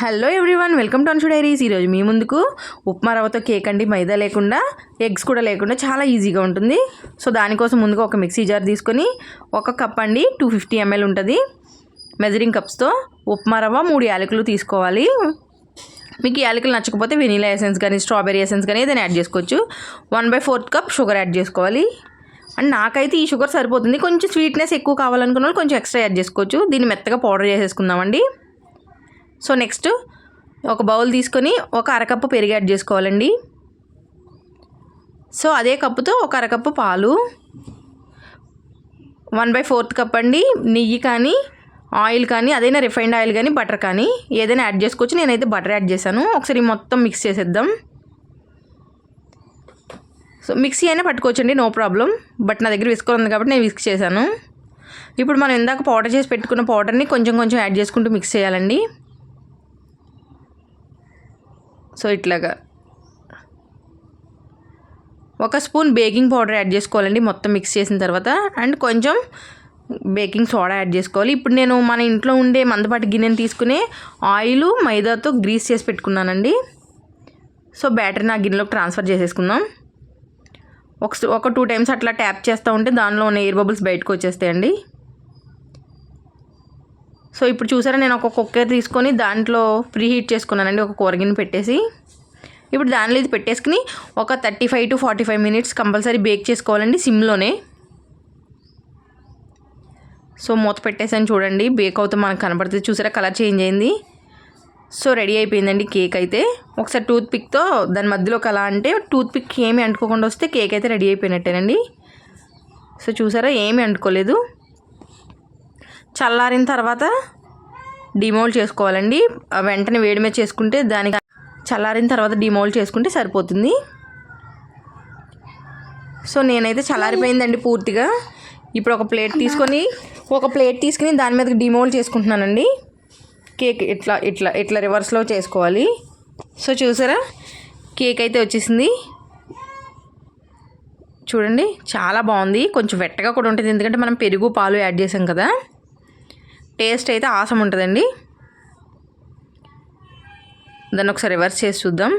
Hello everyone welcome to Anshu diaries. ఈరోజు మీ ముందుకు ఉప్మా రవ్వతో కేక్ అండి. మైదా లేకుండా ఎగ్స్ కూడా లేకుండా చాలా ఈజీగా ఉంటుంది. సో దానికోసం ముందుగా ఒక మిక్సీ జార్ తీసుకొని ఒక కప్ అండి టూ ఫిఫ్టీ ఎంఎల్ ఉంటుంది. మెజరింగ్ కప్స్తో ఉప్మా రవ్వ మూడు యాలకులు తీసుకోవాలి. మీకు యాలకులు నచ్చకపోతే వెనీలా ఎసెన్స్ కానీ స్ట్రాబెరీ ఎసెన్స్ కానీ ఏదైనా యాడ్ చేసుకోవచ్చు. One by fourth cup sugar add చేసుకోవాలి. అండ్ నాకైతే ఈ షుగర్ సరిపోతుంది. కొంచెం స్వీట్నెస్ ఎక్కువ కావాలనుకున్న వాళ్ళు కొంచెం ఎక్స్ట్రా యాడ్ చేసుకోవచ్చు. దీన్ని మెత్తగా పౌడర్ చేసేసుకుందామండి. సో నెక్స్ట్ ఒక బౌల్ తీసుకొని ఒక అరకప్పు పెరుగు యాడ్ చేసుకోవాలండి. సో అదే కప్పుతో ఒక అరకప్పు పాలు వన్ బై ఫోర్త్ కప్ అండి నెయ్యి కానీ ఆయిల్ కానీ అదైనా రిఫైండ్ ఆయిల్ కానీ బటర్ కానీ ఏదైనా యాడ్ చేసుకోవచ్చు. నేనైతే బటర్ యాడ్ చేశాను. ఒకసారి మొత్తం మిక్స్ చేసేద్దాం. సో మిక్సీ అయినా పట్టుకోవచ్చండి నో ప్రాబ్లం. బట్ నా దగ్గర విస్కర్ ఉంది కాబట్టి నేను విస్క్ చేశాను. ఇప్పుడు మనం ఇందాక పౌడర్ చేసి పెట్టుకున్న పౌడర్ని కొంచెం కొంచెం యాడ్ చేసుకుంటూ మిక్స్ చేయాలండి. సో ఇట్లాగా. ఒక స్పూన్ బేకింగ్ పౌడర్ యాడ్ చేసుకోవాలండి మొత్తం మిక్స్ చేసిన తర్వాత. అండ్ కొంచెం బేకింగ్ సోడా యాడ్ చేసుకోవాలి. ఇప్పుడు నేను మన ఇంట్లో ఉండే మందపాటి గిన్నెని తీసుకుని ఆయిల్ మైదాతో గ్రీస్ చేసి పెట్టుకున్నానండి. సో బ్యాటరీ నా గిన్నెలోకి ట్రాన్స్ఫర్ చేసేసుకుందాం. ఒక ఒక టూ టైమ్స్ అట్లా ట్యాప్ చేస్తూ ఉంటే దానిలో ఉన్న ఎయిర్ బబుల్స్ బయటకు వచ్చేస్తాయండి. సో ఇప్పుడు చూసారా నేను ఒక కుక్కర్ తీసుకొని దాంట్లో ప్రీ హీట్ చేసుకున్నానండి ఒక కూరగిన పెట్టేసి. ఇప్పుడు దానిలో ఇది పెట్టేసుకుని ఒక thirty five to forty five minutes compulsory bake చేసుకోవాలండి సిమ్లోనే. సో మూత పెట్టేసాను చూడండి బేక్ అవుతూ మనకు కనపడుతుంది చూసారా కలర్ చేంజ్ అయింది. సో రెడీ అయిపోయిందండి కేక్ అయితే. ఒకసారి టూత్ పిక్తో దాని మధ్యలోకి అలా అంటే టూత్ పిక్ ఏమి అంటుకోకుండా వస్తే కేక్ అయితే రెడీ అయిపోయినట్టేనండి. సో చూసారా ఏమి అంటుకోలేదు. చల్లారిన తర్వాత డిమోల్డ్ చేసుకోవాలండి. వెంటనే వేడి మీద చేసుకుంటే దానికి చల్లారిన తర్వాత డిమోల్డ్ చేసుకుంటే సరిపోతుంది. సో నేనైతే చల్లారిపోయిందండి పూర్తిగా. ఇప్పుడు ఒక ప్లేట్ తీసుకొని ఒక ప్లేట్ తీసుకుని దాని మీద డిమోల్డ్ చేసుకుంటున్నానండి. కేక్ ఇట్లా ఇట్లా ఇట్లా రివర్స్లో చేసుకోవాలి. సో చూసారా? కేక్ అయితే వచ్చేసింది. చూడండి చాలా బాగుంది. కొంచెం వెట్టగా కూడా ఉంటుంది. ఎందుకంటే మనం పెరుగు పాలు యాడ్ చేసాం కదా. టేస్ట్ అయితే ఆసం ఉంటుందండి. దాన్ని ఒకసారి రివర్స్ చేసి చూద్దాం.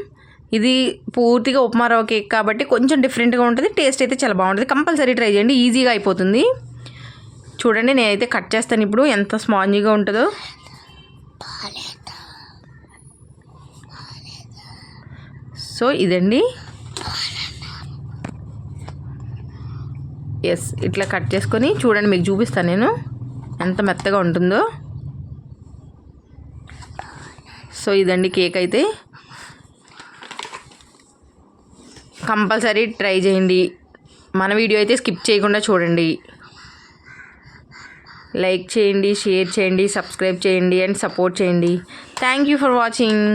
ఇది పూర్తిగా ఉప్మా రవ్వ కేక్ కాబట్టి కొంచెం డిఫరెంట్గా ఉంటుంది. టేస్ట్ అయితే చాలా బాగుంటుంది. కంపల్సరీ ట్రై చేయండి. ఈజీగా అయిపోతుంది. చూడండి నేనైతే కట్ చేస్తాను ఇప్పుడు. ఎంత స్మాంజీగా ఉంటుందో. సో ఇదండి. ఎస్ ఇట్లా కట్ చేసుకొని చూడండి మీకు చూపిస్తాను నేను. ఎంత మెత్తగా ఉంటుందో. సో ఇదండి కేక్ అయితే కంపల్సరీ ట్రై చేయండి. మన వీడియో అయితే స్కిప్ చేయకుండా చూడండి. లైక్ చేయండి షేర్ చేయండి సబ్స్క్రైబ్ చేయండి అండ్ సపోర్ట్ చేయండి. Thank you for watching.